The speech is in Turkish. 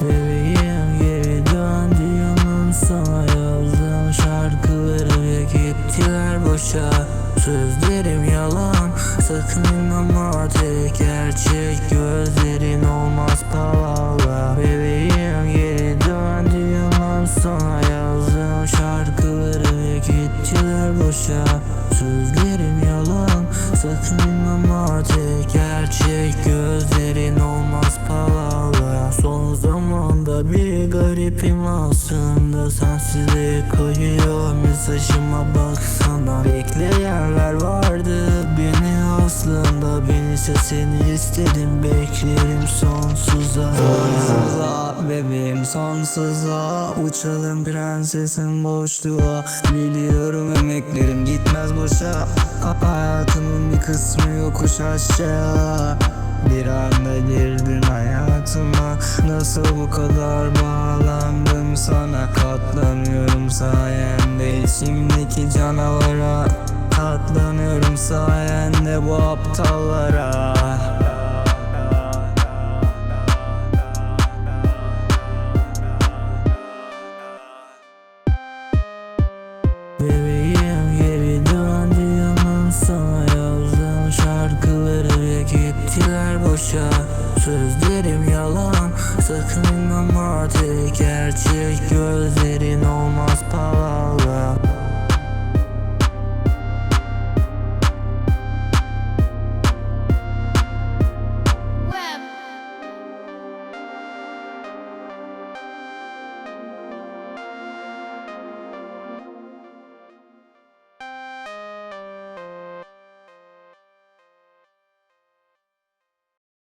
Bebeğim geri dön diyemem sana yazdığım şarkıları ve gittiler boşa. Sözlerim yalan sakın inanma tek gerçek gözlerin olmaz palavra. Bebeğim geri dön diyemem sana yazdığım şarkıları ve gittiler boşa. Sözlerim yalan sakın inanma tek gerçek gözlerin garipim aslında Sensizliğe kayıyor mesajıma baksana. Bekleyenler vardı beni aslında Ben ise seni istedim beklerim sonsuza. Sonsuza bebeğim sonsuza. Uçalım prensesin boşluğa. Biliyorum emeklerim gitmez boşa. Hayatımın bir kısmı yokuş aşağı bir anda girdin hayatıma. Nasıl bu kadar bağlandım sana? Katlanıyorum sayende. İçimdeki canavara Katlanıyorum sayende bu aptallara gittiler boşa Sözlerim yalan. Sakın inanma tek gerçek gözlerin palavra